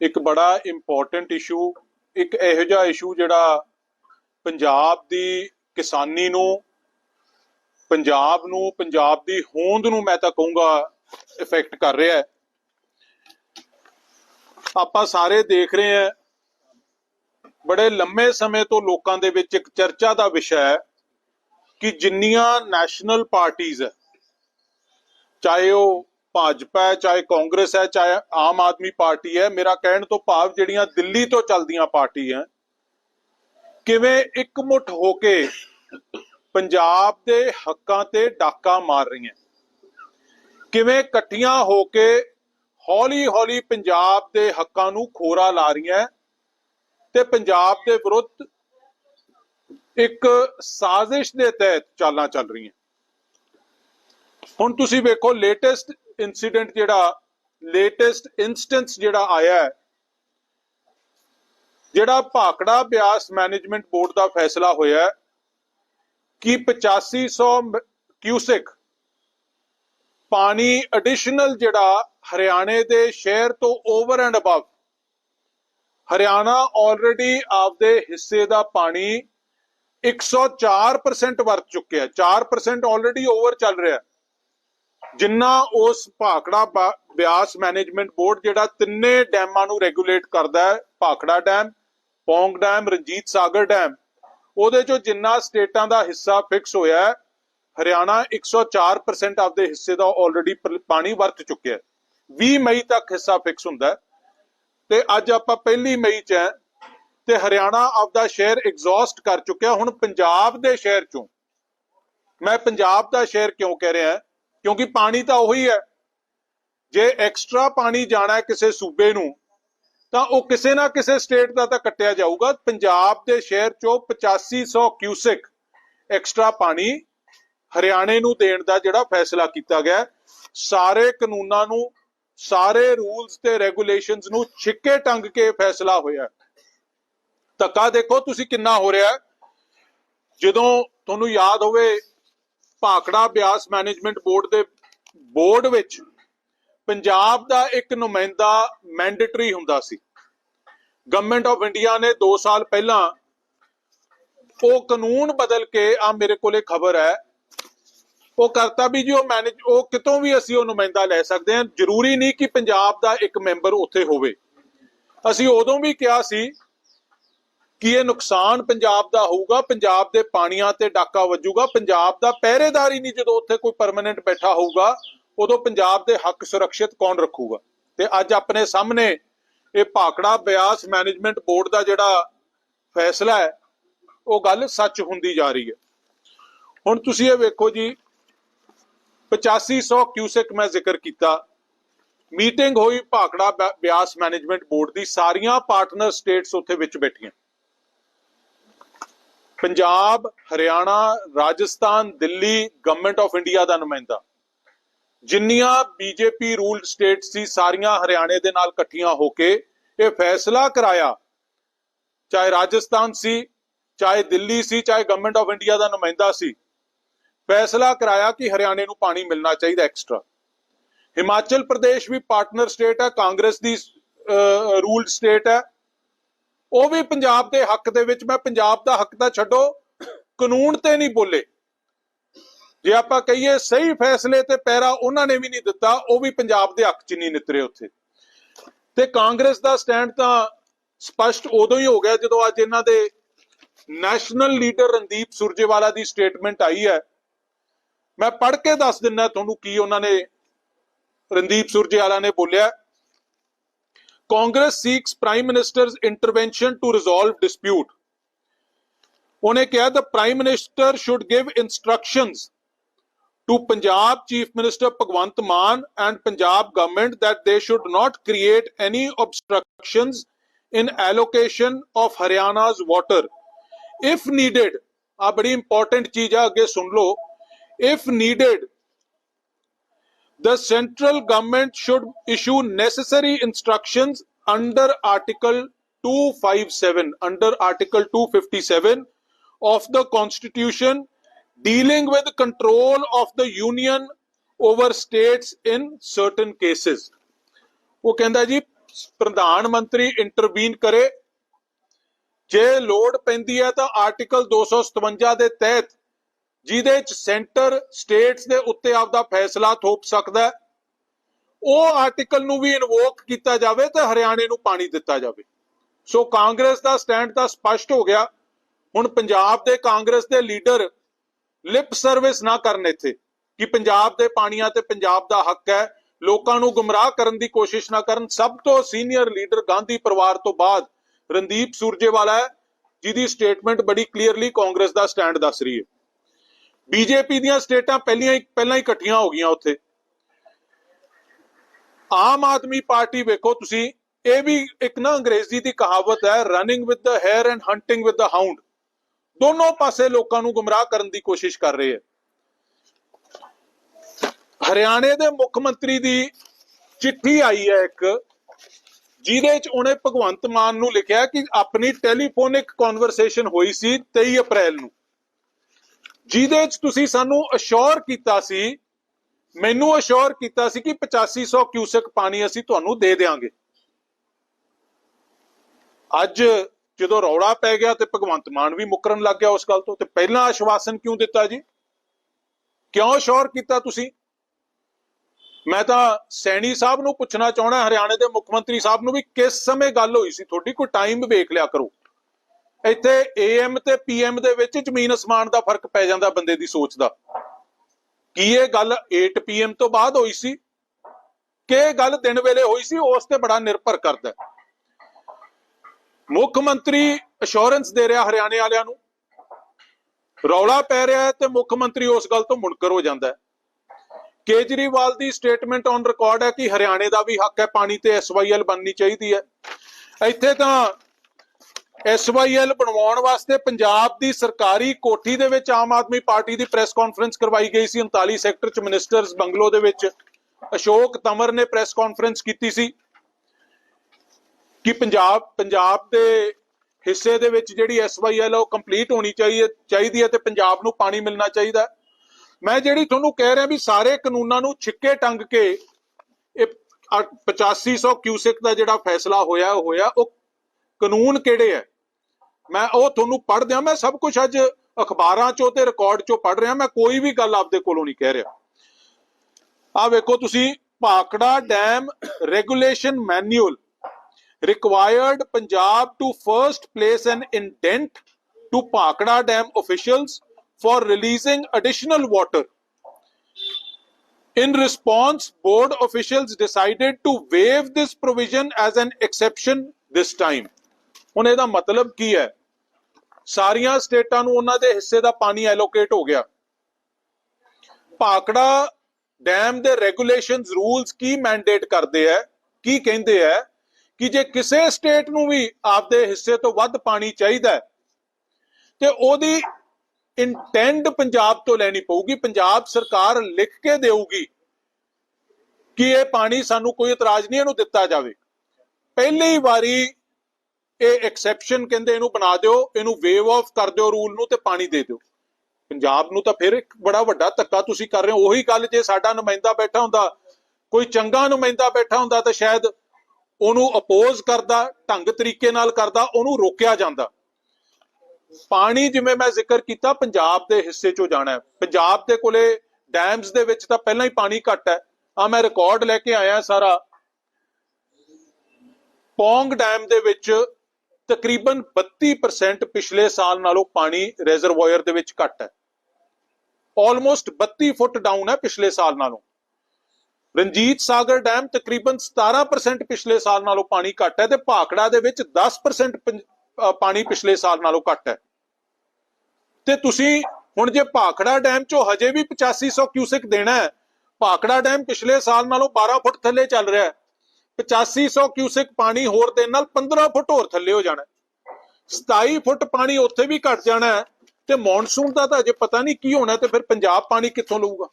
ਇੱਕ ਬੜਾ important issue ਇੱਕ ਇਹੋ ਜਿਹਾ ਇਸ਼ੂ ਜਿਹੜਾ ਪੰਜਾਬ ਦੀ ਕਿਸਾਨੀ ਨੂੰ, ਪੰਜਾਬ ਨੂੰ, ਪੰਜਾਬ ਦੀ ਹੋਂਦ ਨੂੰ ਮੈਂ ਤਾਂ ਕਹੂੰਗਾ ਇਫੈਕਟ ਕਰ ਰਿਹਾ ਹੈ। ਆਪਾਂ ਸਾਰੇ ਦੇਖ ਰਹੇ ਹਾਂ, ਬੜੇ ਲੰਮੇ ਸਮੇਂ ਤੋਂ ਲੋਕਾਂ ਦੇ ਵਿੱਚ ਇੱਕ ਚਰਚਾ ਦਾ ਵਿਸ਼ਾ ਹੈ ਕਿ ਜਿੰਨੀਆਂ ਨੈਸ਼ਨਲ ਪਾਰਟੀਆਂ ਹੈ, ਚਾਹੇ ਉਹ ਭਾਜਪਾ ਹੈ, ਚਾਹੇ ਕਾਂਗਰਸ ਹੈ, ਚਾਹੇ ਆਮ ਆਦਮੀ ਪਾਰਟੀ ਹੈ, ਮੇਰਾ ਕਹਿਣ ਤੋਂ ਭਾਵ ਜਿਹੜੀਆਂ ਦਿੱਲੀ ਤੋਂ ਚੱਲਦੀਆਂ ਪਾਰਟੀਆਂ ਕਿਵੇਂ ਇਕਮੁੱਠ ਹੋ ਕੇ ਪੰਜਾਬ ਦੇ ਹੱਕਾਂ ਤੇ ਡਾਕਾ ਮਾਰ ਰਹੀਆਂ, ਕਿਵੇਂ ਇਕੱਠੀਆਂ ਹੋ ਕੇ ਹੌਲੀ-ਹੌਲੀ ਪੰਜਾਬ ਦੇ ਹੱਕਾਂ ਨੂੰ ਖੋਰਾ ਲਾ ਰਹੀਆਂ, ਤੇ ਪੰਜਾਬ ਦੇ ਵਿਰੁੱਧ ਇੱਕ ਸਾਜ਼ਿਸ਼ ਦੇ ਤਹਿਤ ਚਾਲਾਂ ਚੱਲ ਰਹੀਆਂ। ਹੁਣ ਤੁਸੀਂ ਵੇਖੋ ਲੇਟੈਸਟ ਇਨਸੀਡੈਂਟ ਜਿਹੜਾ ਲੇਟੈਸਟ ਇਨਸਟੈਂਸ ਜਿਹੜਾ ਆਇਆ ਹੈ, ਜਿਹੜਾ ਭਾਕੜਾ ਬਿਆਸ ਮੈਨੇਜਮੈਂਟ ਬੋਰਡ ਦਾ ਫੈਸਲਾ ਹੋਇਆ ਹੈ ਕਿ 8500 ਕਿਊਸਿਕ ਪਾਣੀ ਐਡੀਸ਼ਨਲ ਜਿਹੜਾ ਹਰਿਆਣੇ ਦੇ ਸ਼ਹਿਰ ਤੋਂ over and above Haryana already ਆਪਦੇ ਹਿੱਸੇ ਦਾ ਪਾਣੀ 104% ਵਰਤ ਚੁੱਕਿਆ ਹੈ 4% ਆਲਰੇਡੀ ਓਵਰ ਚੱਲ ਰਿਹਾ ਜਿੰਨਾ ਉਸ ਭਾਖੜਾ ਬਿਆਸ ਮੈਨੇਜਮੈਂਟ ਬੋਰਡ ਜਿਹੜਾ ਤਿੰਨੇ ਡੈਮਾਂ ਨੂੰ ਰੈਗੂਲੇਟ ਕਰਦਾ ਹੈ, Bhakra dam, Pong dam, Ranjit Sagar dam, ਉਹਦੇ ਚੋਂ ਜਿੰਨਾ ਸਟੇਟਾਂ ਦਾ ਹਿੱਸਾ ਫਿਕਸ ਹੋਇਆ ਹੈ, ਹਰਿਆਣਾ 104% ਆਪਦੇ ਹਿੱਸੇ ਦਾ ਆਲਰੇਡੀ ਪਾਣੀ ਵਰਤ ਚੁੱਕਿਆ ਹੈ। 20 ਮਈ ਤੱਕ ਹਿੱਸਾ ਫਿਕਸ ਹੁੰਦਾ ਹੈ। ਤੇ ਅੱਜ ਆਪਾਂ ਪਹਿਲੀ ਮਈ ਚ ਹੈ, ਤੇ ਹਰਿਆਣਾ ਆਪਦਾ ਸ਼ੇਅਰ ਐਗਜ਼ੌਸਟ ਕਰ ਚੁੱਕਿਆ, ਹੁਣ ਪੰਜਾਬ ਦੇ ਸ਼ਹਿਰ ਚੋਂ। ਮੈਂ ਪੰਜਾਬ ਦਾ ਸ਼ੇਅਰ ਕਿਉਂ ਕਹਿ ਰਿਹਾ ਕਿਉਂਕਿ ਪਾਣੀ ਤਾਂ ਉਹੀ ਹੈ। ਜੇ ਐਕਸਟਰਾ ਪਾਣੀ ਜਾਣਾ ਕਿਸੇ ਸੂਬੇ ਨੂੰ, ਤਾਂ ਉਹ ਕਿਸੇ ਨਾ ਕਿਸੇ ਸਟੇਟ ਦਾ ਤਾਂ ਕੱਟਿਆ ਜਾਊਗਾ। ਪੰਜਾਬ ਦੇ ਸ਼ਹਿਰ ਚੋਂ 8500 ਕਿਊਸਿਕ ਐਕਸਟਰਾ ਪਾਣੀ ਹਰਿਆਣੇ ਨੂੰ ਦੇਣ ਦਾ ਜਿਹੜਾ ਫੈਸਲਾ ਕੀਤਾ ਗਿਆ ਸਾਰੇ ਕਾਨੂੰਨਾਂ ਨੂੰ, ਸਾਰੇ ਰੂਲਸ ਤੇ ਰੈਗੂਲੇਸ਼ਨਸ ਨੂੰ ਛਿੱਕੇ ਟੰਗ ਕੇ ਫੈਸਲਾ ਹੋਇਆ ਹੈ। ਧੱਕਾ ਦੇਖੋ ਤੁਸੀਂ ਕਿੰਨਾ ਹੋ ਰਿਹਾ ਜਦੋਂ ਤੁਹਾਨੂੰ ਯਾਦ ਹੋਵੇ ਭਾਕੜਾ ਬਿਆਸ ਮੈਨੇਜਮੈਂਟ ਬੋਰਡ ਦੇ ਬੋਰਡ ਵਿੱਚ ਪੰਜਾਬ ਦਾ ਇੱਕ ਨੁਮਾਇੰਦਾ ਮੈਂਡੇਟਰੀ ਹੁੰਦਾ ਸੀ। ਗਵਰਨਮੈਂਟ ਆਫ ਇੰਡੀਆ ਨੇ 2 ਸਾਲ ਪਹਿਲਾਂ ਉਹ ਕਾਨੂੰਨ ਬਦਲ ਕੇ ਆ ਮੇਰੇ ਕੋਲੇ ਖਬਰ ਹੈ, ਉਹ ਕਰਤਾ ਵੀ ਜੀ, ਉਹ ਮੈਨੇਜ, ਉਹ ਕਿਤੋਂ ਵੀ ਅਸੀਂ ਉਹ ਨੁਮਾਇੰਦਾ ਲੈ ਸਕਦੇ ਹਾਂ। ਜ਼ਰੂਰੀ ਨਹੀਂ ਕਿ ਪੰਜਾਬ ਦਾ ਇੱਕ ਮੈਂਬਰ ਉੱਥੇ ਹੋਵੇ। ਅਸੀਂ ਉਦੋਂ ਵੀ ਕਿਹਾ ਸੀ ਕਿ ਇਹ ਨੁਕਸਾਨ ਪੰਜਾਬ ਦਾ ਹੋਊਗਾ? ਪੰਜਾਬ ਦੇ ਪਾਣੀਆਂ ਤੇ ਡਾਕਾ ਵੱਜੂਗਾ। ਪੰਜਾਬ ਦਾ ਪਹਿਰੇਦਾਰ ਹੀ ਨਹੀਂ ਜਦੋਂ ਉੱਥੇ ਕੋਈ ਪਰਮਨੈਂਟ ਬੈਠਾ ਹੋਊਗਾ, ਉਦੋਂ ਪੰਜਾਬ ਦੇ ਹੱਕ ਸੁਰੱਖਿਅਤ ਕੌਣ ਰੱਖੂਗਾ? ਤੇ ਅੱਜ ਆਪਣੇ ਸਾਹਮਣੇ ਇਹ ਭਾਕੜਾ ਬਿਆਸ ਮੈਨੇਜਮੈਂਟ ਬੋਰਡ ਦਾ ਜਿਹੜਾ ਫੈਸਲਾ ਹੈ, ਉਹ ਗੱਲ ਸੱਚ ਹੁੰਦੀ ਜਾ ਰਹੀ ਹੈ। ਹੁਣ ਤੁਸੀਂ ਇਹ ਵੇਖੋ ਜੀ 8500 ਕਿਊਸੈਕ ਮੈਂ ਜ਼ਿਕਰ ਕੀਤਾ। ਮੀਟਿੰਗ ਹੋਈ ਭਾਕੜਾ ਬਿ- ਬਿਆਸ ਮੈਨੇਜਮੈਂਟ ਬੋਰਡ ਦੀ। ਸਾਰੀਆਂ ਪਾਰਟਨਰ ਸਟੇਟਸ ਉੱਥੇ ਵਿੱਚ ਬੈਠੀਆਂ। Punjab, Haryana, Rajasthan, Delhi government of India ਦਾ ਨੁਮਾਇੰਦਾ। ਜਿੰਨੀਆਂ ਬੀਜੇਪੀ ਰੂਲਡ ਸਟੇਟ ਸੀ, ਸਾਰੀਆਂ ਹਰਿਆਣੇ ਦੇ ਨਾਲ ਇਕੱਠੀਆਂ ਹੋ ਕੇ ਇਹ ਫੈਸਲਾ ਕਰਾਇਆ। ਚਾਹੇ ਰਾਜਸਥਾਨ ਸੀ, ਚਾਹੇ ਦਿੱਲੀ ਸੀ, ਚਾਹੇ ਗਵਰਨਮੈਂਟ ਆਫ ਇੰਡੀਆ ਦਾ ਨੁਮਾਇੰਦਾ ਸੀ, ਫੈਸਲਾ ਕਰਾਇਆ ਕਿ ਹਰਿਆਣੇ ਨੂੰ ਪਾਣੀ ਮਿਲਣਾ ਚਾਹੀਦਾ ਐਕਸਟਰਾ ਹਿਮਾਚਲ ਪ੍ਰਦੇਸ਼ ਵੀ ਪਾਰਟਨਰ ਸਟੇਟ ਹੈ, ਕਾਂਗਰਸ ਦੀ ਰੂਲਡ ਸਟੇਟ ਹੈ। ਉਹ ਵੀ ਪੰਜਾਬ ਦੇ ਹੱਕ ਦੇ ਵਿੱਚ, ਮੈਂ ਪੰਜਾਬ ਦਾ ਹੱਕ ਤਾਂ ਛੱਡੋ, ਕਾਨੂੰਨ ਤੇ ਨਹੀਂ ਬੋਲੇ। ਜੇ ਆਪਾਂ ਕਹੀਏ ਸਹੀ ਫੈਸਲੇ ਤੇ ਪੈਰਾ ਉਹਨਾਂ ਨੇ ਵੀ ਨਹੀਂ ਦਿੱਤਾ, ਉਹ ਵੀ ਪੰਜਾਬ ਦੇ ਹੱਕ 'ਚ ਨਹੀਂ ਨਿਤਰੇ ਉੱਥੇ। ਤੇ ਕਾਂਗਰਸ ਦਾ ਸਟੈਂਡ ਤਾਂ ਸਪਸ਼ਟ ਉਦੋਂ ਹੀ ਹੋ ਗਿਆ ਜਦੋਂ ਅੱਜ ਇਹਨਾਂ ਦੇ ਨੈਸ਼ਨਲ ਲੀਡਰ ਰਣਦੀਪ ਸੁਰਜੇਵਾਲਾ ਦੀ ਸਟੇਟਮੈਂਟ ਆਈ ਹੈ। ਮੈਂ ਪੜ੍ਹ ਕੇ ਦੱਸ ਦਿੰਦਾ ਤੁਹਾਨੂੰ ਕੀ ਉਹਨਾਂ ਨੇ, ਰਣਦੀਪ ਸੁਰਜੇਵਾਲਾ ਨੇ ਬੋਲਿਆ। Congress seeks prime minister's intervention to resolve dispute ਉਹਨੇ ਕਿਹਾ the prime minister should give instructions to Punjab Chief Minister Bhagwant Mann and Punjab government that they should not create any obstructions in allocation of Haryana's water. If needed, ਆ ਬੜੀ important ਚੀਜ਼ ਆ ਅੱਗੇ ਸੁਣ ਲਓ if needed the central government should issue necessary instructions under article 257 under article 257 of the constitution dealing with control of the union over states in certain cases ਉਹ ਕਹਿੰਦਾ ਜੀ ਪ੍ਰਧਾਨ ਮੰਤਰੀ ਇੰਟਰਵੀਨ ਕਰੇ ਜੇ ਲੋੜ ਪੈਂਦੀ ਹੈ ਤਾਂ ਆਰਟੀਕਲ 257 ਦੇ ਤਹਿਤ ਜਿਹਦੇ 'ਚ ਸੈਂਟਰ ਸਟੇਟਸ ਦੇ ਉੱਤੇ ਆਪਦਾ ਫੈਸਲਾ ਥੋਪ ਸਕਦਾ ਉਹ ਆਰਟੀਕਲ ਨੂੰ ਵੀ ਇਨਵੋਕ ਕੀਤਾ ਜਾਵੇ ਤੇ ਹਰਿਆਣੇ ਨੂੰ ਪਾਣੀ ਦਿੱਤਾ ਜਾਵੇ। ਸੋ ਕਾਂਗਰਸ ਦਾ ਸਟੈਂਡ ਤਾਂ ਸਪਸ਼ਟ ਹੋ ਗਿਆ। ਹੁਣ ਪੰਜਾਬ ਦੇ ਕਾਂਗਰਸ ਦੇ ਲੀਡਰ ਲਿਪ ਸਰਵਿਸ ਨਾ ਕਰਨ ਇੱਥੇ, ਕਿ ਪੰਜਾਬ ਦੇ ਪਾਣੀਆਂ ਤੇ ਪੰਜਾਬ ਦਾ ਹੱਕ ਹੈ, ਲੋਕਾਂ ਨੂੰ ਗੁੰਮਰਾਹ ਕਰਨ ਦੀ ਕੋਸ਼ਿਸ਼ ਨਾ ਕਰਨ। ਸਭ ਤੋਂ ਸੀਨੀਅਰ ਲੀਡਰ ਗਾਂਧੀ ਪਰਿਵਾਰ ਤੋਂ ਬਾਅਦ ਰਣਦੀਪ ਸੂਰਜੇਵਾਲਾ ਹੈ, ਜਿਹਦੀ ਸਟੇਟਮੈਂਟ ਬੜੀ ਕਲੀਅਰਲੀ ਕਾਂਗਰਸ ਦਾ ਸਟੈਂਡ ਦੱਸ ਰਹੀ ਹੈ। ਬੀਜੇਪੀ ਦੀਆਂ ਸਟੇਟਾਂ ਪਹਿਲੀਆਂ ਹੀ ਪਹਿਲਾਂ ਹੀ ਇਕੱਠੀਆਂ ਹੋ ਗਈਆਂ ਉੱਥੇ। ਆਮ ਆਦਮੀ ਪਾਰਟੀ ਵੇਖੋ ਤੁਸੀਂ, ਇਹ ਵੀ ਇੱਕ ਨਾ ਅੰਗਰੇਜ਼ੀ ਦੀ ਕਹਾਵਤ ਹੈ running with the hare and hunting with the hound ਦੋਨੋਂ ਪਾਸੇ ਲੋਕਾਂ ਨੂੰ ਗੁੰਮਰਾਹ ਕਰਨ ਦੀ ਕੋਸ਼ਿਸ਼ ਕਰ ਰਹੇ ਹੈ। ਹਰਿਆਣੇ ਦੇ ਮੁੱਖ ਮੰਤਰੀ ਦੀ ਚਿੱਠੀ ਆਈ ਹੈ ਇੱਕ, ਜਿਹਦੇ ਚ ਉਹਨੇ ਭਗਵੰਤ ਮਾਨ ਨੂੰ ਲਿਖਿਆ ਕਿ ਆਪਣੀ ਟੈਲੀਫੋਨਿਕ ਕਨਵਰਸੇਸ਼ਨ ਹੋਈ ਸੀ 23 ਅਪ੍ਰੈਲ ਨੂੰ। ਜਿਹਦੇ ਚ ਤੁਸੀਂ ਸਾਨੂੰ ਅਸ਼ੋਰ ਕੀਤਾ ਸੀ, ਮੈਨੂੰ ਅਸ਼ੋਰ ਕੀਤਾ ਸੀ ਕਿ 8500 ਕਿਊਸਕ ਪਾਣੀ ਅਸੀਂ ਤੁਹਾਨੂੰ ਦੇ ਦੇਵਾਂਗੇ ਅੱਜ ਜਦੋਂ ਰੌਲਾ ਪੈ ਗਿਆ ਤੇ ਭਗਵੰਤ ਮਾਨ ਵੀ ਮੁਕਰਨ ਲੱਗ ਗਿਆ ਉਸ ਗੱਲ ਤੋਂ, ਤੇ ਪਹਿਲਾਂ ਆਸ਼ਵਾਸਨ ਕਿਉਂ ਦਿੱਤਾ ਜੀ? ਕਿਉਂ ਅਸ਼ੋਰ ਕੀਤਾ ਤੁਸੀਂ? ਮੈਂ ਤਾਂ ਸੈਣੀ ਸਾਹਿਬ ਨੂੰ ਪੁੱਛਣਾ ਚਾਹਣਾ ਹਰਿਆਣੇ ਦੇ ਮੁੱਖ ਮੰਤਰੀ ਸਾਹਿਬ ਨੂੰ ਵੀ ਕਿਸ ਸਮੇਂ ਗੱਲ ਹੋਈ ਸੀ? ਤੁਹਾਡੀ ਕੋਈ ਟਾਈਮ ਵੇਖ ਲਿਆ ਕਰੋ। ਇੱਥੇ ਏਐਮ ਤੇ ਪੀਐਮ ਦੇ ਵਿੱਚ ਜ਼ਮੀਨ ਅਸਮਾਨ ਦਾ ਫ਼ਰਕ ਪੈ ਜਾਂਦਾ ਬੰਦੇ ਦੀ ਸੋਚ ਦਾ। ਕੀ ਇਹ ਗੱਲ 8 ਪੀਐਮ ਤੋਂ ਬਾਅਦ ਹੋਈ ਸੀ? ਕਿ ਇਹ ਗੱਲ ਦਿਨ ਵੇਲੇ ਹੋਈ ਸੀ? ਉਸ ਤੇ ਬੜਾ ਨਿਰਭਰ ਕਰਦਾ ਮੁੱਖ ਮੰਤਰੀ ਅਸ਼ੋਰੈਂਸ ਦੇ ਰਿਹਾ ਹਰਿਆਣੇ ਵਾਲਿਆਂ ਨੂੰ। ਰੌਲਾ ਪੈ ਰਿਹਾ ਤੇ ਮੁੱਖ ਮੰਤਰੀ ਉਸ ਗੱਲ ਤੋਂ ਮੁਨਕਰ ਹੋ ਜਾਂਦਾ ਹੈ। ਕੇਜਰੀਵਾਲ ਦੀ ਸਟੇਟਮੈਂਟ ਔਨ ਰਿਕਾਰਡ ਹੈ ਕਿ ਹਰਿਆਣੇ ਦਾ ਵੀ ਹੱਕ ਹੈ, ਪਾਣੀ ਤੇ ਐਸਵਾਈਐਲ ਬਣਨੀ ਚਾਹੀਦੀ ਹੈ। ਇੱਥੇ ਤਾਂ ਐਸਵਾਈਐਲ ਬਣਵਾਉਣ ਵਾਸਤੇ ਪੰਜਾਬ ਦੀ ਸਰਕਾਰੀ ਕੋਠੀ ਦੇ ਵਿੱਚ ਆਮ ਆਦਮੀ ਪਾਰਟੀ ਦੀ ਪ੍ਰੈਸ ਕਾਨਫਰੰਸ ਕਰਵਾਈ ਗਈ ਸੀ। 39 ਸੈਕਟਰ ਚ ਮਿਨਿਸਟਰਸ ਬੰਗਲੋ ਦੇ ਵਿੱਚ ਅਸ਼ੋਕ ਤਮਰ ਨੇ ਪ੍ਰੈਸ ਕਾਨਫਰੰਸ ਕੀਤੀ ਸੀ ਕਿ ਪੰਜਾਬ ਪੰਜਾਬ ਦੇ ਹਿੱਸੇ ਦੇ ਵਿੱਚ ਜਿਹੜੀ ਐਸਵਾਈਐਲ ਉਹ ਕੰਪਲੀਟ ਹੋਣੀ ਚਾਹੀਏ, ਚਾਹੀਦੀ ਹੈ ਤੇ ਪੰਜਾਬ ਨੂੰ ਪਾਣੀ ਮਿਲਣਾ ਚਾਹੀਦਾ। ਮੈਂ ਜਿਹੜੀ ਤੁਹਾਨੂੰ ਕਹਿ ਰਿਹਾ ਵੀ ਸਾਰੇ ਕਾਨੂੰਨਾਂ ਨੂੰ ਛਿੱਕੇ ਟੰਗ ਕੇ ਇਹ 8500 ਕਿਊਸਿਕ ਦਾ ਜਿਹੜਾ ਫੈਸਲਾ ਹੋਇਆ, ਉਹ ਹੋਇਆ, ਉਹ ਕਾਨੂੰਨ ਕਿਹੜੇ ਹੈ ਮੈਂ ਉਹ ਤੁਹਾਨੂੰ ਪੜ੍ਹ ਦਿਆਂ ਮੈਂ ਸਭ ਕੁਝ ਅੱਜ ਅਖਬਾਰਾਂ ਚੋਂ ਤੇ ਰਿਕਾਰਡ ਚੋਂ ਪੜ੍ਹ ਰਿਹਾ ਮੈਂ ਕੋਈ ਵੀ ਗੱਲ ਆਪਦੇ ਕੋਲੋਂ ਨਹੀਂ ਕਹਿ ਰਿਹਾ ਆ ਵੇਖੋ ਤੁਸੀਂ Bhakra dam regulation manual required Punjab to first place an indent to Pakda Dam officials for releasing additional water. In response, board officials decided to waive this provision as an exception this time. ਹੁਣ ਇਹਦਾ ਮਤਲਬ ਕੀ ਹੈ? ਸਾਰੀਆਂ ਸਟੇਟਾਂ ਨੂੰ ਉਹਨਾਂ ਦੇ ਹਿੱਸੇ ਦਾ ਪਾਣੀ ਐਲੋਕੇਟ ਹੋ ਗਿਆ। ਭਾਕੜਾ ਡੈਮ ਦੇ ਰੈਗੂਲੇਸ਼ਨਸ ਰੂਲਸ ਕੀ ਮੈਂਡੇਟ ਕਰਦੇ ਆ ਕੀ ਕਹਿੰਦੇ ਆ ਕਿ ਜੇ ਕਿਸੇ ਸਟੇਟ ਨੂੰ ਵੀ ਆਪਦੇ ਹਿੱਸੇ ਤੋਂ ਵੱਧ ਪਾਣੀ ਚਾਹੀਦਾ ਤੇ ਉਹਦੀ ਇੰਟੈਂਡ ਪੰਜਾਬ ਤੋਂ ਲੈਣੀ ਪਊਗੀ। ਪੰਜਾਬ ਸਰਕਾਰ ਲਿਖ ਕੇ ਦੇਊਗੀ ਕਿ ਇਹ ਪਾਣੀ ਸਾਨੂੰ ਕੋਈ ਇਤਰਾਜ਼ ਨਹੀਂ ਇਹਨੂੰ ਦਿੱਤਾ ਜਾਵੇ। ਪਹਿਲੀ ਵਾਰੀ ਇਹ ਐਕਸੈਪਸ਼ਨ ਕਹਿੰਦੇ ਇਹਨੂੰ ਬਣਾ ਦਿਓ, ਇਹਨੂੰ ਵੇਵ ਆਫ ਕਰ ਦਿਓ ਰੂਲ ਨੂੰ ਤੇ ਪਾਣੀ ਦੇ ਦਿਓ। ਪੰਜਾਬ ਨੂੰ ਤਾਂ ਫਿਰ ਇੱਕ ਬੜਾ ਵੱਡਾ ਧੱਕਾ ਤੁਸੀਂ ਕਰ ਰਹੇ ਹੋ। ਉਹੀ ਗੱਲ ਜੇ ਸਾਡਾ ਨੁਮਾਇੰਦਾ ਬੈਠਾ ਹੁੰਦਾ, ਕੋਈ ਚੰਗਾ ਨੁਮਾਇੰਦਾ ਬੈਠਾ ਹੁੰਦਾ ਤਾਂ ਸ਼ਾਇਦ ਉਹਨੂੰ ਅਪੋਜ਼ ਕਰਦਾ, ਢੰਗ ਤਰੀਕੇ ਨਾਲ ਕਰਦਾ, ਉਹਨੂੰ ਰੋਕਿਆ ਜਾਂਦਾ। ਪਾਣੀ ਜਿਵੇਂ ਮੈਂ ਜ਼ਿਕਰ ਕੀਤਾ, ਪੰਜਾਬ ਦੇ ਹਿੱਸੇ ਚੋਂ ਜਾਣਾ ਹੈ। ਪੰਜਾਬ ਦੇ ਕੋਲੇ ਡੈਮਸ ਦੇ ਵਿੱਚ ਤਾਂ ਪਹਿਲਾਂ ਹੀ ਪਾਣੀ ਘੱਟ ਹੈ। ਆ ਮੈਂ ਰਿਕਾਰਡ ਲੈ ਕੇ ਆਇਆ ਸਾਰਾ। ਪੌਂਗ ਡੈਮ ਦੇ ਵਿੱਚ ਤਕਰੀਬਨ 32% ਪਿਛਲੇ ਸਾਲ ਨਾਲੋਂ ਪਾਣੀ ਰਿਜ਼ਰਵਾਇਰ ਦੇ ਵਿੱਚ ਘੱਟ ਹੈ। ਆਲਮੋਸਟ 32 ਫੁੱਟ ਡਾਊਨ ਹੈ ਪਿਛਲੇ ਸਾਲ ਨਾਲੋਂ। ਰਣਜੀਤ ਸਾਗਰ ਡੈਮ ਤਕਰੀਬਨ 17% ਪਿਛਲੇ ਸਾਲ ਨਾਲੋਂ ਪਾਣੀ ਘੱਟ ਹੈ ਤੇ ਭਾਖੜਾ ਦੇ ਵਿੱਚ 10% ਪਾਣੀ ਪਿਛਲੇ ਸਾਲ ਨਾਲੋਂ ਘੱਟ ਹੈ। ਤੇ ਤੁਸੀਂ ਹੁਣ ਜੇ ਭਾਖੜਾ ਡੈਮ ਚੋਂ ਹਜੇ ਵੀ 8500 ਕਿਊਸਿਕ ਦੇਣਾ ਹੈ, ਭਾਖੜਾ ਡੈਮ ਪਿਛਲੇ ਸਾਲ ਨਾਲੋਂ 12 ਫੁੱਟ ਥੱਲੇ ਚੱਲ ਰਿਹਾ ਹੈ। 8500 ਕਿਊਸਿਕ ਪਾਣੀ ਹੋਰ ਦੇਣ ਨਾਲ 15 ਫੁੱਟ ਹੋਰ ਥੱਲੇ ਹੋ ਜਾਣਾ ਹੈ। 27 ਫੁੱਟ ਪਾਣੀ ਉੱਥੇ ਵੀ ਘਟ ਜਾਣਾ ਤੇ ਮੌਨਸੂਨ ਦਾ ਤਾਂ ਅਜੇ ਪਤਾ ਨਹੀਂ ਕੀ ਹੋਣਾ ਤੇ ਫਿਰ ਪੰਜਾਬ ਪਾਣੀ ਕਿੱਥੋਂ ਲਊਗਾ?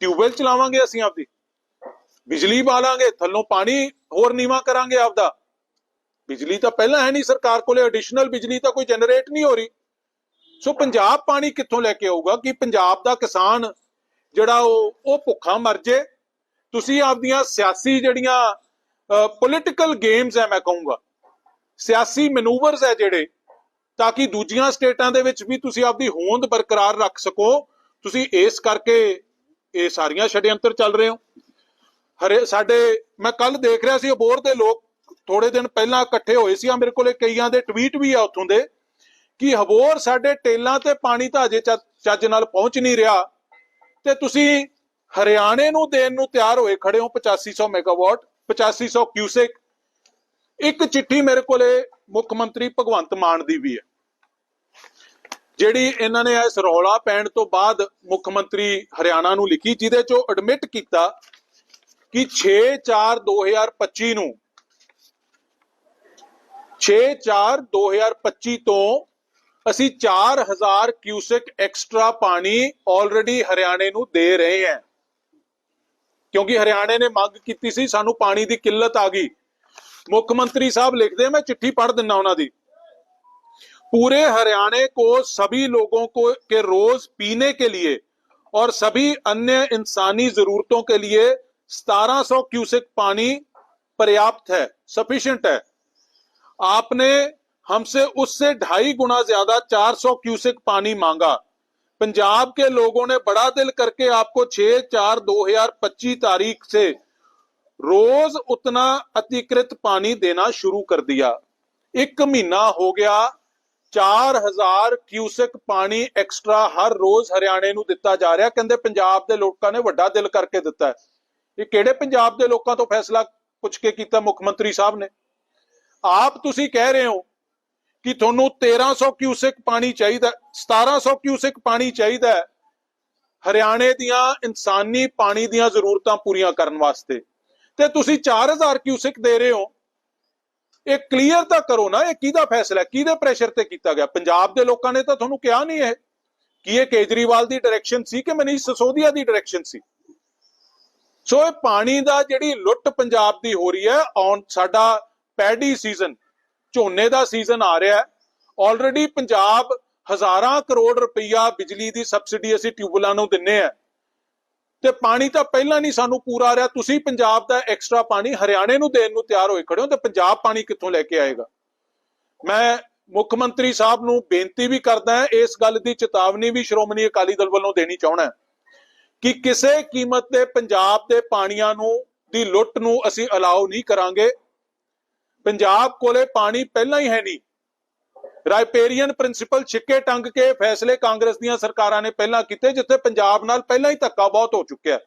ਟਿਊਬਵੈਲ ਚਲਾਵਾਂਗੇ ਅਸੀਂ ਆਪਦੀ। ਬਿਜਲੀ ਬਾਲਾਂਗੇ, ਥੱਲੋਂ ਪਾਣੀ ਹੋਰ ਨੀਵਾ ਕਰਾਂਗੇ ਆਪਦਾ। ਬਿਜਲੀ ਤਾਂ ਪਹਿਲਾਂ ਹੈ ਨਹੀਂ ਸਰਕਾਰ ਕੋਲੇ ਐਡੀਸ਼ਨਲ ਬਿਜਲੀ ਤਾਂ ਕੋਈ ਜਨਰੇਟ ਨਹੀਂ ਹੋ ਰਹੀ। ਸੋ ਪੰਜਾਬ ਪਾਣੀ ਕਿੱਥੋਂ ਲੈ ਕੇ ਆਊਗਾ ਕਿ ਪੰਜਾਬ ਦਾ ਕਿਸਾਨ ਜਿਹੜਾ ਉਹ ਉਹ ਭੁੱਖਾ ਮਰ ਜੇ। ਤੁਸੀਂ ਆਪਦੀਆਂ ਸਿਆਸੀ ਜਿਹੜੀਆਂ ਪੋਲਿਟੀਕਲ ਗੇਮਸ ਹੈ ਮੈਂ ਕਹੂੰਗਾ। ਸਿਆਸੀ ਮੈਨੂਵਰਸ ਹੈ ਜਿਹੜੇ, ਤਾਂ ਕਿ ਦੂਜੀਆਂ ਸਟੇਟਾਂ ਦੇ ਵਿੱਚ ਵੀ ਤੁਸੀਂ ਆਪਦੀ ਹੋਂਦ ਬਰਕਰਾਰ ਰੱਖ ਸਕੋ। ਤੁਸੀਂ ਇਸ ਕਰਕੇ ਇਹ ਸਾਰੀਆਂ ਛੜਯੰਤਰ ਚੱਲ ਰਹੇ ਹੋ। ਹਰੇ, ਸਾਡੇ, ਮੈਂ ਕੱਲ ਦੇਖ ਰਿਹਾ ਸੀ ਅਬੋਰ ਦੇ ਲੋਕ ਥੋੜੇ ਦਿਨ ਪਹਿਲਾਂ ਇਕੱਠੇ ਹੋਏ ਸੀ। ਆ ਮੇਰੇ ਕੋਲੇ ਕਈਆਂ ਦੇ ਟਵੀਟ ਵੀ ਆ ਉੱਥੋਂ ਦੇ, ਕਿ ਹਬੋਰ ਸਾਡੇ ਟੇਲਾਂ ਤੇ ਪਾਣੀ ਤਾਂ ਅਜੇ ਚੱਜ- ਚੱਜ ਨਾਲ ਪਹੁੰਚ ਨਹੀਂ ਰਿਹਾ। ਤੇ ਤੁਸੀਂ ਹਰਿਆਣੇ ਨੂੰ ਦੇਣ ਨੂੰ ਤਿਆਰ ਹੋਏ ਖੜੇ ਹੋ 8500 ਮੈਗਾਵਾਟ 8500 ਕਿਊਸੈਕ। ਇੱਕ ਚਿੱਠੀ ਮੇਰੇ ਕੋਲੇ ਮੁੱਖ ਮੰਤਰੀ ਭਗਵੰਤ ਮਾਨ ਦੀ ਵੀ ਹੈ। ਜਿਹੜੀ ਇਹਨਾਂ ਨੇ ਇਸ ਰੌਲਾ ਪੈਣ ਤੋਂ ਬਾਅਦ ਮੁੱਖ ਮੰਤਰੀ ਹਰਿਆਣਾ ਨੂੰ ਲਿਖੀ, ਜਿਹਦੇ ਚੋਂ ਐਡਮਿਟ ਕੀਤਾ ਕਿ 6/4/2025 ਨੂੰ 6/4/2025 ਤੋਂ ਅਸੀਂ 4000 ਕਿਊਸਿਕ ਐਕਸਟਰਾ ਪਾਣੀ ਆਲਰੇਡੀ ਹਰਿਆਣੇ ਨੂੰ ਦੇ ਰਹੇ ਹਾਂ। ਕਿਉਂਕਿ ਹਰਿਆਣੇ ਨੇ ਮੰਗ ਕੀਤੀ ਸੀ ਸਾਨੂੰ ਪਾਣੀ ਦੀ ਕਿੱਲਤ ਆ ਗਈ ਮੁੱਖ ਮੰਤਰੀ ਸਾਹਿਬ ਲਿਖਦੇ ਮੈਂ चिट्ठी पढ़ देना उन्हों दी पूरे हरियाणे को सभी लोगों को के रोज पीने के लिए और सभी अन्य इंसानी जरूरतों के लिए 1700 क्यूसेक पानी पर्याप्त है सफिशिएंट है आपने हमसे उससे ढाई गुना ज्यादा 400 क्यूसेक पानी मांगा पंजाब के लोगों ने बड़ा दिल करके आपको 6 चार 2025 तारीख से रोज उतना अतिकृत पानी देना शुरू कर दिया एक महीना हो गया 4000 ਕਿਊਸੈਕ ਪਾਣੀ ਐਕਸਟਰਾ ਹਰ ਰੋਜ਼ ਹਰਿਆਣੇ ਨੂੰ ਦਿੱਤਾ ਜਾ ਰਿਹਾ ਕਹਿੰਦੇ ਪੰਜਾਬ ਦੇ ਲੋਕਾਂ ਨੇ ਵੱਡਾ ਦਿਲ ਕਰਕੇ ਦਿੱਤਾ ਹੈ ਇਹ ਕਿਹੜੇ ਪੰਜਾਬ ਦੇ ਲੋਕਾਂ ਤੋਂ ਫੈਸਲਾ ਪੁੱਛ ਕੇ ਕੀਤਾ ਮੁੱਖ ਮੰਤਰੀ ਸਾਹਿਬ ਨੇ ਆਪ ਤੁਸੀਂ ਕਹਿ ਰਹੇ ਹੋ ਕਿ ਤੁਹਾਨੂੰ 1300 ਕਿਊਸਿਕ ਪਾਣੀ ਚਾਹੀਦਾ ਹੈ, 1700 ਕਿਊਸਿਕ ਪਾਣੀ ਚਾਹੀਦਾ ਹੈ ਹਰਿਆਣੇ ਦੀਆਂ ਇਨਸਾਨੀ ਪਾਣੀ ਦੀਆਂ ਜ਼ਰੂਰਤਾਂ ਪੂਰੀਆਂ ਕਰਨ ਵਾਸਤੇ। ਤੇ ਤੁਸੀਂ 4000 ਕਿਊਸਿਕ ਦੇ ਰਹੇ ਹੋ। ਇਹ ਕਲੀਅਰ ਤਾਂ ਕਰੋ ਨਾ ਇਹ ਕਿਹਦਾ ਫੈਸਲਾ ਹੈ? ਕਿਹਦੇ ਪ੍ਰੈਸ਼ਰ ਤੇ ਕੀਤਾ ਗਿਆ? ਪੰਜਾਬ ਦੇ ਲੋਕਾਂ ਨੇ ਤਾਂ ਤੁਹਾਨੂੰ ਕਿਹਾ ਨਹੀਂ ਇਹ ਕਿ ਇਹ ਕੇਜਰੀਵਾਲ ਦੀ ਡਾਇਰੈਕਸ਼ਨ ਸੀ ਕਿ ਮਨੀਸ਼ ਸਸੋਦੀਆ ਦੀ ਡਾਇਰੈਕਸ਼ਨ ਸੀ? ਸੋ ਇਹ ਪਾਣੀ ਦਾ ਜਿਹੜੀ ਲੁੱਟ ਪੰਜਾਬ ਦੀ ਹੋ ਰਹੀ ਹੈ ਔਨ ਸਾਡਾ ਪੈਡੀ ਸੀਜ਼ਨ ਝੋਨੇ ਦਾ ਸੀਜ਼ਨ ਆ ਰਿਹਾ ਹੈ। ਆਲਰੇਡੀ ਪੰਜਾਬ ਹਜ਼ਾਰਾਂ ਕਰੋੜ ਰੁਪਈਆ ਬਿਜਲੀ ਦੀ ਸਬਸਿਡੀ ਅਸੀਂ ਟਿਊਬਲਾਂ ਨੂੰ ਦਿੰਨੇ ਆ। ਤੇ ਪਾਣੀ ਤਾਂ ਪਹਿਲਾਂ ਨਹੀਂ ਸਾਨੂੰ ਪੂਰਾ ਆ ਰਿਹਾ। ਤੁਸੀਂ ਪੰਜਾਬ ਦਾ ਐਕਸਟਰਾ ਪਾਣੀ ਹਰਿਆਣੇ ਨੂੰ ਦੇਣ ਨੂੰ ਤਿਆਰ ਹੋਏ ਖੜੇ ਹੋ ਤੇ ਪੰਜਾਬ ਪਾਣੀ ਕਿੱਥੋਂ ਲੈ ਕੇ ਆਏਗਾ? ਮੈਂ ਮੁੱਖ ਮੰਤਰੀ ਸਾਹਿਬ ਨੂੰ ਬੇਨਤੀ ਵੀ ਕਰਦਾ ਹਾਂ, ਇਸ ਗੱਲ ਦੀ ਚੇਤਾਵਨੀ ਵੀ ਸ਼੍ਰੋਮਣੀ ਅਕਾਲੀ ਦਲ ਵੱਲੋਂ ਦੇਣੀ ਚਾਹਣਾ ਕਿ ਕਿਸੇ ਕੀਮਤ ਤੇ ਪੰਜਾਬ ਦੇ ਪਾਣੀਆਂ ਨੂੰ, ਦੀ ਲੁੱਟ ਨੂੰ ਅਸੀਂ ਅਲਾਉ ਨਹੀਂ ਕਰਾਂਗੇ। ਪੰਜਾਬ ਕੋਲੇ ਪਾਣੀ ਪਹਿਲਾਂ ਹੀ ਹੈ ਨਹੀਂ। ਰਾਈਪੇਰੀਅਨ ਪ੍ਰਿੰਸੀਪਲ ਛਿੱਕੇ ਟੰਗ ਕੇ ਫੈਸਲੇ ਕਾਂਗਰਸ ਦੀਆਂ ਸਰਕਾਰਾਂ ਨੇ ਪਹਿਲਾਂ ਕੀਤੇ, ਜਿੱਥੇ ਪੰਜਾਬ ਨਾਲ ਪਹਿਲਾਂ ਹੀ ਧੱਕਾ ਬਹੁਤ ਹੋ ਚੁੱਕਿਆ ਹੈ।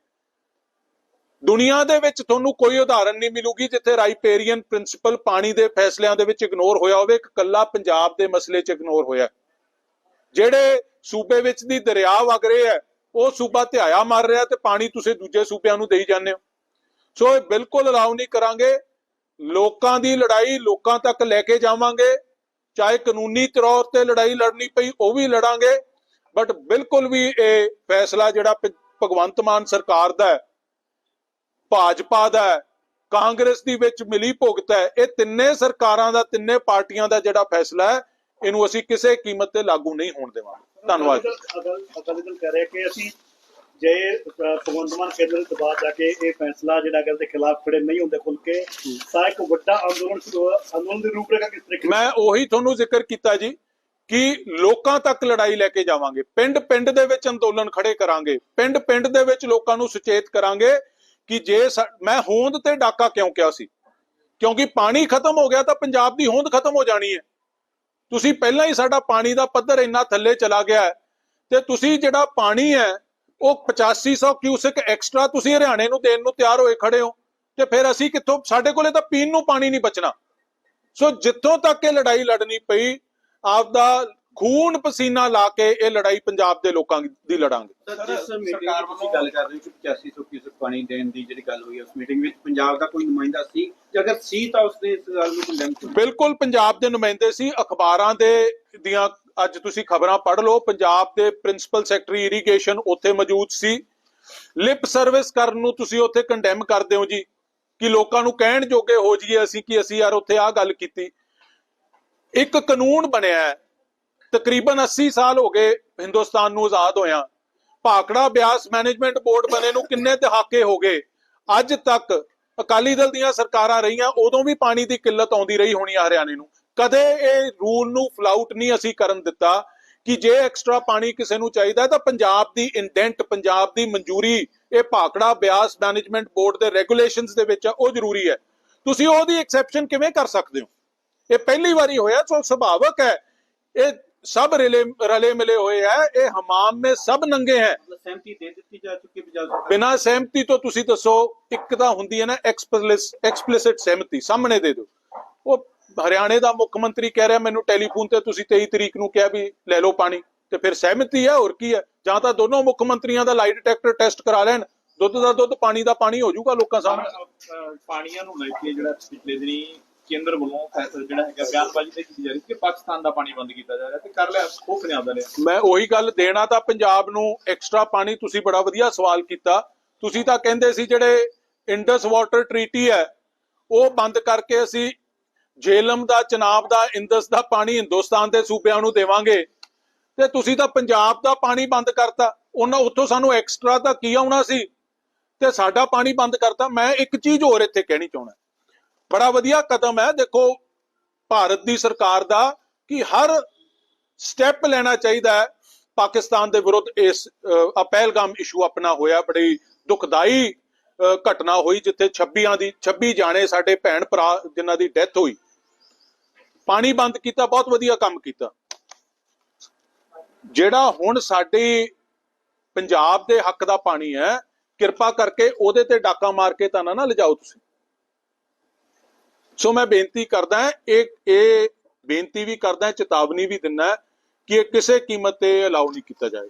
ਦੁਨੀਆ ਦੇ ਵਿੱਚ ਤੁਹਾਨੂੰ ਕੋਈ ਉਦਾਹਰਨ ਨਹੀਂ ਮਿਲੂਗੀ ਜਿੱਥੇ ਰਾਈਪੇਰੀਅਨ ਪ੍ਰਿੰਸੀਪਲ ਪਾਣੀ ਦੇ ਫੈਸਲਿਆਂ ਦੇ ਵਿੱਚ ਇਗਨੋਰ ਹੋਇਆ ਹੋਵੇ, ਇੱਕ ਕੱਲਾ ਪੰਜਾਬ ਦੇ ਮਸਲੇ 'ਚ ਇਗਨੋਰ ਹੋਇਆ ਜਿਹੜੇ ਸੂਬੇ ਵਿੱਚ ਦੀ ਦਰਿਆ ਵਗ ਰਹੇ ਹੈ, ਉਹ ਸੂਬਾ ਧਿਆਇਆ ਮਾਰ ਰਿਹਾ ਤੇ ਪਾਣੀ ਤੁਸੀਂ ਦੂਜੇ ਸੂਬਿਆਂ ਨੂੰ ਦੇਈ ਜਾਂਦੇ ਹੋ। ਸੋ ਇਹ ਬਿਲਕੁਲ ਅਲਾਉ ਨਹੀਂ ਕਰਾਂਗੇ। ਲੋਕਾਂ ਦੀ ਲੜਾਈ ਲੋਕਾਂ ਤੱਕ ਲੈ ਕੇ ਜਾਵਾਂਗੇ, ਚਾਹੇ ਕਾਨੂੰਨੀ ਤੌਰ ਤੇ ਲੜਾਈ ਲੜਨੀ ਪਈ, ਉਹ ਵੀ ਲੜਾਂਗੇ ਬਟ ਬਿਲਕੁਲ ਵੀ ਇਹ ਫੈਸਲਾ ਜਿਹੜਾ ਭਗਵੰਤ ਮਾਨ ਸਰਕਾਰ ਦਾ ਹੈ, ਭਾਜਪਾ ਦਾ ਹੈ, ਕਾਂਗਰਸ ਦੀ ਵਿੱਚ ਮਿਲੀ ਭੁਗਤ ਹੈ, ਇਹ ਤਿੰਨੇ ਸਰਕਾਰਾਂ ਦਾ, ਤਿੰਨੇ ਪਾਰਟੀਆਂ ਦਾ ਜਿਹੜਾ ਫੈਸਲਾ ਹੈ, ਇਹਨੂੰ ਅਸੀਂ ਕਿਸੇ ਕੀਮਤ ਤੇ ਲਾਗੂ ਨਹੀਂ ਹੋਣ ਦੇਵਾਂਗੇ। ਧੰਨਵਾਦ ਅਕਾਲੀ ਦਲ ਕਹਿ ਰਿਹਾ ਕਿ ਅਸੀਂ ਜੇ ਭਗਵੰਤ ਮਾਨ ਕੇਂਦਰ ਦੇ ਦਬਾਅ ਜਾ ਕੇ ਇਹ ਫੈਸਲਾ ਜਿਹੜਾ ਗੱਲ ਦੇ ਖਿਲਾਫ ਖੜੇ ਨਹੀਂ ਹੁੰਦੇ ਖੁੱਲ ਕੇ ਤਾਂ ਇੱਕ ਵੱਡਾ ਅੰਦੋਲਨ ਅੰਦੋਲਨ ਦੀ ਰੂਪਰੇਖਾ ਕਿਸ ਤਰੀਕੇ ਮੈਂ ਉਹੀ ਤੁਹਾਨੂੰ ਜ਼ਿਕਰ ਕੀਤਾ ਜੀ ਕਿ ਲੋਕਾਂ ਤੱਕ ਲੜਾਈ ਲੈ ਕੇ ਜਾਵਾਂਗੇ। ਪਿੰਡ ਪਿੰਡ ਦੇ ਵਿੱਚ ਅੰਦੋਲਨ ਖੜੇ ਕਰਾਂਗੇ। ਪਿੰਡ ਪਿੰਡ ਦੇ ਵਿੱਚ ਲੋਕਾਂ ਨੂੰ ਸੁਚੇਤ ਕਰਾਂਗੇ ਕਿ ਜੇ ਮੈਂ ਹੋਂਦ ਤੇ ਡਾਕਾ ਕਿਉਂ ਕਿਹਾ ਸੀ? ਕਿਉਂਕਿ ਪਾਣੀ ਖਤਮ ਹੋ ਗਿਆ ਤਾਂ ਪੰਜਾਬ ਦੀ ਹੋਂਦ ਖਤਮ ਹੋ ਜਾਣੀ ਹੈ। ਤੁਸੀਂ ਪਹਿਲਾਂ ਹੀ ਸਾਡਾ ਪਾਣੀ ਦਾ ਪੱਧਰ ਇੰਨਾ ਥੱਲੇ ਚਲਾ ਗਿਆ ਹੈ ਤੇ ਤੁਸੀਂ ਜਿਹੜਾ ਪਾਣੀ ਹੈ ਉਹ 8500 ਕਿਊਸੈਕ ਐਕਸਟਰਾ ਤੁਸੀਂ ਹਰਿਆਣੇ ਨੂੰ ਦੇਣ ਨੂੰ ਤਿਆਰ ਹੋਏ ਖੜੇ ਹੋ ਤੇ ਫਿਰ ਅਸੀਂ ਕਿੱਥੋਂ ਸਾਡੇ ਕੋਲੇ ਤਾਂ ਪੀਣ ਨੂੰ ਪਾਣੀ ਨਹੀਂ ਬਚਣਾ। ਸੋ ਜਿੱਥੋਂ ਤੱਕ ਇਹ ਲੜਾਈ ਲੜਨੀ ਪਈ ਆਪਦਾ ਖੂਨ ਪਸੀਨਾ ਲਾ ਕੇ ਇਹ ਲੜਾਈ ਪੰਜਾਬ ਦੇ ਲੋਕਾਂ ਦੀ ਲੜਾਂਗੇ। ਸਰ ਜਿਸ ਮੀਟਿੰਗ ਵਿੱਚ ਤੁਸੀਂ ਗੱਲ ਕਰ ਰਹੇ ਕਿ 8500 ਕਿਊਸੈਕ ਪਾਣੀ ਦੇਣ ਦੀ ਜਿਹੜੀ ਗੱਲ ਹੋਈ ਉਸ ਮੀਟਿੰਗ ਵਿੱਚ ਪੰਜਾਬ ਦਾ ਕੋਈ ਨੁਮਾਇੰਦਾ ਸੀ? ਜੇ ਅਗਰ ਸੀ ਤਾਂ ਉਸਨੇ ਇਸ ਗੱਲ ਨੂੰ ਕੰਡੈਮ ਕੀਤਾ ਬਿਲਕੁਲ ਪੰਜਾਬ ਦੇ ਨੁਮਾਇੰਦੇ ਸੀ ਅਖਬਾਰਾਂ ਦੇ ਦੀਆਂ ਅੱਜ ਤੁਸੀਂ ਖਬਰਾਂ ਪੜ੍ਹ ਲਓ। ਪੰਜਾਬ ਦੇ ਪ੍ਰਿੰਸੀਪਲ ਸੈਕਟਰੀ ਇਰੀਗੇਸ਼ਨ ਉੱਥੇ ਮੌਜੂਦ ਸੀ। ਲਿਪ ਸਰਵਿਸ ਕਰਨ ਨੂੰ ਤੁਸੀਂ ਉੱਥੇ ਕੰਡੈਮ ਕਰਦੇ ਹੋ ਜੀ। ਕਿ ਲੋਕਾਂ ਨੂੰ ਕਹਿਣ ਜੋਗੇ ਹੋ ਜਾਈਏ ਅਸੀਂ ਕਿ ਅਸੀਂ ਯਾਰ ਉੱਥੇ ਆਹ ਗੱਲ ਕੀਤੀ। ਇੱਕ ਕਾਨੂੰਨ ਬਣਿਆ ਹੈ। ਤਕਰੀਬਨ 80 ਸਾਲ ਹੋ ਗਏ ਹਿੰਦੁਸਤਾਨ ਨੂੰ ਆਜ਼ਾਦ ਹੋਇਆ। ਭਾਖੜਾ ਬਿਆਸ ਮੈਨੇਜਮੈਂਟ ਬੋਰਡ ਬਣੇ ਨੂੰ ਕਿੰਨੇ ਦਹਾਕੇ ਹੋ ਗਏ। ਅੱਜ ਤੱਕ ਅਕਾਲੀ ਦਲ ਦੀਆਂ ਸਰਕਾਰਾਂ ਰਹੀਆਂ, ਉਦੋਂ ਵੀ ਪਾਣੀ ਦੀ ਕਿੱਲਤ ਆਉਂਦੀ ਰਹੀ ਹੋਣੀ ਆ ਹਰਿਆਣੇ ਨੂੰ। ਕਦੇ ਇਹ ਰੂਲ ਨੂੰ ਫਲਾਊਟ ਨਹੀਂ ਅਸੀਂ ਕਰਨ ਦਿੱਤਾ ਕਿ ਜੇ ਐਕਸਟਰਾ ਪਾਣੀ ਕਿਸੇ ਨੂੰ ਚਾਹੀਦਾ ਤਾਂ ਪੰਜਾਬ ਦੀ ਇੰਡੈਂਟ ਪੰਜਾਬ ਦੀ ਮਨਜ਼ੂਰੀ ਇਹ ਭਾਖੜਾ ਬਿਆਸ ਮੈਨੇਜਮੈਂਟ ਬੋਰਡ ਦੇ ਰੈਗੂਲੇਸ਼ਨਸ ਦੇ ਵਿੱਚ ਆ, ਉਹ ਜ਼ਰੂਰੀ ਹੈ। ਤੁਸੀਂ ਉਹਦੀ ਐਕਸੈਪਸ਼ਨ ਕਿਵੇਂ ਕਰ ਸਕਦੇ ਹੋ? ਇਹ ਪਹਿਲੀ ਵਾਰੀ ਹੋਇਆ ਸੋ ਸੁਭਾਵਕ ਹੈ। ਇਹ ਸਭ ਰਲੇ ਰਲੇ ਮਿਲੇ ਹੋਏ ਹੈ ਇਹ ਹਮਾਮ ਮੇ ਸਭ ਨੰਗੇ ਹੈ। ਸਹਿਮਤੀ ਦੇ ਦਿੱਤੀ ਜਾ ਚੁੱਕੀ ਸਰਕਾਰ ਬਿਨਾਂ ਸਹਿਮਤੀ ਤੋਂ ਤੁਸੀਂ ਦੱਸੋ ਇੱਕ ਤਾਂ ਹੁੰਦੀ ਹੈ ਨਾ ਐਕਸਪਲਿਸਿਟ ਸਹਿਮਤੀ ਸਾਹਮਣੇ ਦੇ ਦਿਓ। ਉਹ ਹਰਿਆਣੇ ਦਾ ਮੁੱਖ ਮੰਤਰੀ ਕਹਿ ਰਿਹਾ ਮੈਨੂੰ ਟੈਲੀਫੋਨ ਤੇ ਤੁਸੀਂ 23 ਤਰੀਕ ਨੂੰ ਕਿਹਾ ਵੀ ਲੈ ਲਓ ਪਾਣੀ। ਤੇ ਫਿਰ ਸਹਿਮਤੀ ਹੈ ਹੋਰ ਕੀ ਹੈ? ਜਾਂ ਤਾਂ ਦੋਨੋਂ ਮੁੱਖ ਮੰਤਰੀਆਂ ਦਾ ਲਾਈ ਡਿਟੈਕਟਰ ਟੈਸਟ ਕਰਾ ਲੈਣ ਦੁੱਧ ਦਾ ਦੁੱਧ ਪਾਣੀ ਦਾ ਪਾਣੀ ਹੋ ਜਾਊਗਾ ਲੋਕਾਂ ਸਾਹਮਣੇ? ਪਾਣੀਆਂ ਨੂੰ ਲੈ ਕੇ ਜਿਹੜਾ ਪਿਛਲੇ ਦਿਨੀ ਕੇਂਦਰ ਵੱਲੋਂ ਫੈਸਲਾ ਜਿਹੜਾ ਹੈਗਾ ਬਿਆਨਬਾਜ਼ੀ ਤੇ ਕੀਤੀ ਜਾ ਰਹੀ ਕਿ ਪਾਕਿਸਤਾਨ ਦਾ ਪਾਣੀ ਬੰਦ ਕੀਤਾ ਜਾ ਰਿਹਾ ਤੇ ਕਰ ਲਿਆ ਉਹ ਪੰਜਾਬ ਦਾ ਲਿਆ? ਮੈਂ ਉਹੀ ਗੱਲ ਦੇਣਾ ਤਾਂ ਪੰਜਾਬ ਨੂੰ ਐਕਸਟਰਾ ਪਾਣੀ ਤੁਸੀਂ ਬੜਾ ਵਧੀਆ ਸਵਾਲ ਕੀਤਾ। ਤੁਸੀਂ ਤਾਂ ਕਹਿੰਦੇ ਸੀ ਜਿਹੜੇ ਇੰਡਸ ਵਾਟਰ ਟ੍ਰੀਟੀ ਹੈ ਉਹ ਬੰਦ ਕਰਕੇ ਅਸੀਂ ਜੇਲਮ ਦਾ ਚਨਾਬ ਦਾ ਇੰਦਸ ਦਾ ਪਾਣੀ ਹਿੰਦੁਸਤਾਨ ਦੇ ਸੂਬਿਆਂ ਨੂੰ ਦੇਵਾਂਗੇ। ਤੇ ਤੁਸੀਂ ਤਾਂ ਪੰਜਾਬ ਦਾ ਪਾਣੀ ਬੰਦ ਕਰਤਾ। ਉਹਨਾਂ ਉੱਥੋਂ ਸਾਨੂੰ ਐਕਸਟਰਾ ਤਾਂ ਕੀ ਆਉਣਾ ਸੀ? ਤੇ ਸਾਡਾ ਪਾਣੀ ਬੰਦ ਕਰਤਾ। ਮੈਂ ਇੱਕ ਚੀਜ਼ ਹੋਰ ਇੱਥੇ ਕਹਿਣੀ ਚਾਹੁੰਦਾ। ਬੜਾ ਵਧੀਆ ਕਦਮ ਹੈ। ਦੇਖੋ ਭਾਰਤ ਦੀ ਸਰਕਾਰ ਦਾ ਕਿ ਹਰ ਸਟੈਪ ਲੈਣਾ ਚਾਹੀਦਾ ਹੈ। ਪਾਕਿਸਤਾਨ ਦੇ ਵਿਰੁੱਧ ਇਸ ਅਹ, ਪਹਿਲਗਾਮ ਇਸ਼ੂ ਆਪਣਾ ਹੋਇਆ। ਬੜੀ ਦੁਖਦਾਈ ਘਟਨਾ ਹੋਈ ਜਿੱਥੇ 26ਾਂ ਦੀ 26 ਜਾਣੇ ਸਾਡੇ ਭੈਣ ਭਰਾ ਜਿਨ੍ਹਾਂ ਦੀ ਡੈਥ ਹੋਈ। ਪਾਣੀ ਬੰਦ ਕੀਤਾ, ਬਹੁਤ ਵਧੀਆ ਕੰਮ ਕੀਤਾ। ਜਿਹੜਾ ਹੁਣ ਸਾਡੇ ਪੰਜਾਬ ਦੇ ਹੱਕ ਦਾ ਪਾਣੀ ਹੈ, ਕਿਰਪਾ ਕਰਕੇ ਉਹਦੇ ਤੇ ਡਾਕਾ ਮਾਰ ਕੇ ਤਾਂ ਨਾ ਨਾ ਲਿਜਾਓ ਤੁਸੀਂ। ਸੋ ਮੈਂ ਬੇਨਤੀ ਕਰਦਾ ਇਹ ਇਹ ਬੇਨਤੀ ਵੀ ਕਰਦਾ ਚੇਤਾਵਨੀ ਵੀ ਦਿੰਦਾ ਕਿ ਇਹ ਕਿਸੇ ਕੀਮਤ ਤੇ ਅਲਾਉ ਨਹੀਂ ਕੀਤਾ ਜਾਏਗਾ।